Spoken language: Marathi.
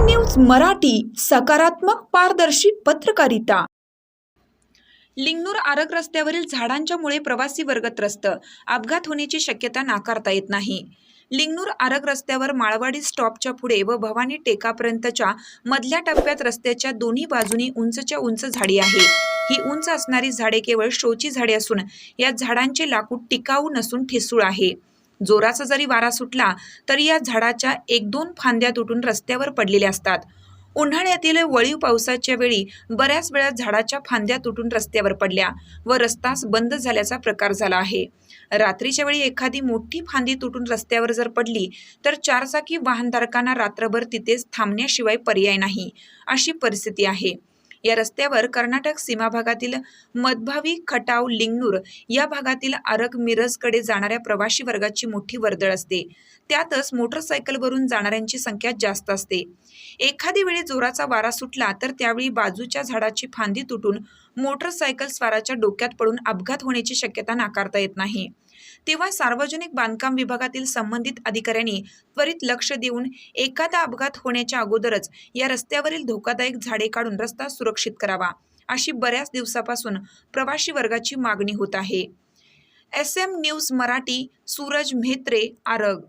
न्यूज मराठी सकारात्मक पारदर्शी पत्रकारिता. लिंगनूर आरग रस्त्यावरील झाडांच्या मुळे प्रवासी वर्ग त्रस्त अपघात होण्याची शक्यता नाकारता येत नाही. लिंगनूर आरग रस्त्यावर माळवाडी स्टॉपच्या पुढे व भवानी टेकापर्यंतच्या मधल्या टप्प्यात रस्त्याच्या दोन्ही बाजूनी उंचच्या उंच झाडी आहे. ही उंच असणारी झाडे केवळ शोची झाडे असून या झाडांचे लाकूड टिकाऊ नसून ठिसूळ आहे. जोराचा जरी वारा सुटला तरी या झाडाच्या एक दोन फांद्या तुटून रस्त्यावर पडलेल्या असतात. उन्हाळ्यातील वळीव पावसाच्या वेळी बऱ्याच वेळा झाडाच्या फांद्या तुटून रस्त्यावर पडल्या व रस्ताच बंद झाल्याचा प्रकार झाला आहे. रात्रीच्या वेळी एखादी मोठी फांदी तुटून रस्त्यावर जर पडली तर चारचाकी वाहनधारकांना रात्रभर तिथेच थांबण्याशिवाय पर्याय नाही अशी परिस्थिती आहे. या रस्त्यावर कर्नाटक सीमा भागातील मधभावी खटाव लिंगनूर या भागातील आरग मिरजकडे जाणाऱ्या प्रवासी वर्गाची मोठी वर्दळ असते. त्यातच मोटरसायकलवरून जाणाऱ्यांची संख्या जास्त असते. एखादी वेळी जोराचा वारा सुटला तर त्यावेळी बाजूच्या झाडाची फांदी तुटून मोटरसायकल स्वाराच्या डोक्यात पडून अपघात होण्याची शक्यता नाकारता येत नाही. तेव्हा सार्वजनिक बांधकाम विभागातील संबंधित अधिकाऱ्यांनी त्वरित लक्ष देऊन एखादा अपघात होण्याच्या अगोदरच या रस्त्यावरील धोकादायक झाडे काढून रस्ता सुरक्षित करावा. अशी बऱ्याच दिवसापासून प्रवासी वर्गाची मागणी होत आहे. S M news Marathi Suraj Mhetre Arag